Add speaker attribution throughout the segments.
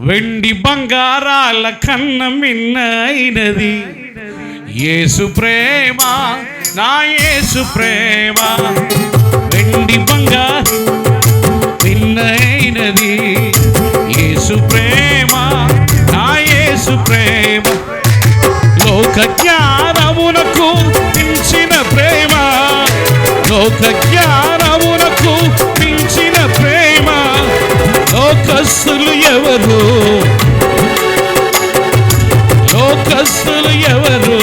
Speaker 1: వెండి బంగారాల కన్న మిన్నైనది. ఏసు ప్రేమ నా ఏసు ప్రేమ. వెండి బంగారు మిన్నైనది. ఏసు ప్రేమ నా ఏసు ప్రేమ. లోక జ్ఞానమునకు మించిన ప్రేమ. లోక జ్ఞానమునకు లోకస్తులు ఎవరు? లోకస్తులు ఎవరు?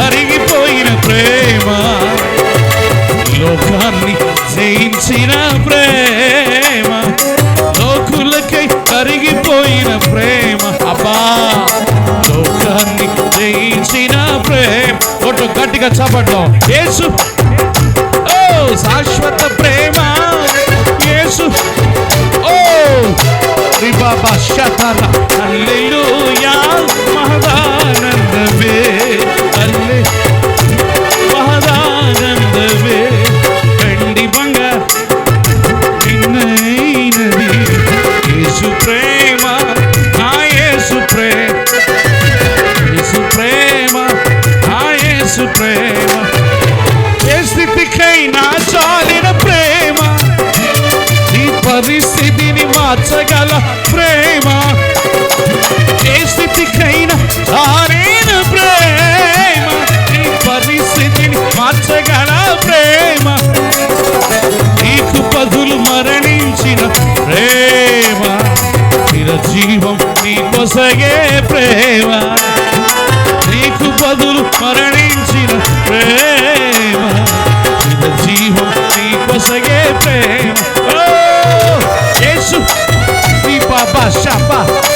Speaker 1: కరిగిపోయిన ప్రేమ. లోకాన్ని జయించిన ప్రేమ. లోకులకై కరిగిపోయిన ప్రేమ. అబ్బా లోకాన్ని జయించిన ప్రేమ. ఒట్టు గట్టిగా చప్పట్లో. యేసు. ఓ శాశ్వత ప్రేమ. యేసు. ఓ రిబాబా శతర హల్లెలూయా మహదానన ప్రేమ. ఏ స్థితికైనా చాలిన ప్రేమ. నీ పరిస్థితిని మార్చగల ప్రేమ. నీకు పదులు మరణించిన ప్రేమ. చిరజీవం నీకొసగే ప్రేమ. నీకు పదులు మరణించిన ప్రేమ. నీ పాప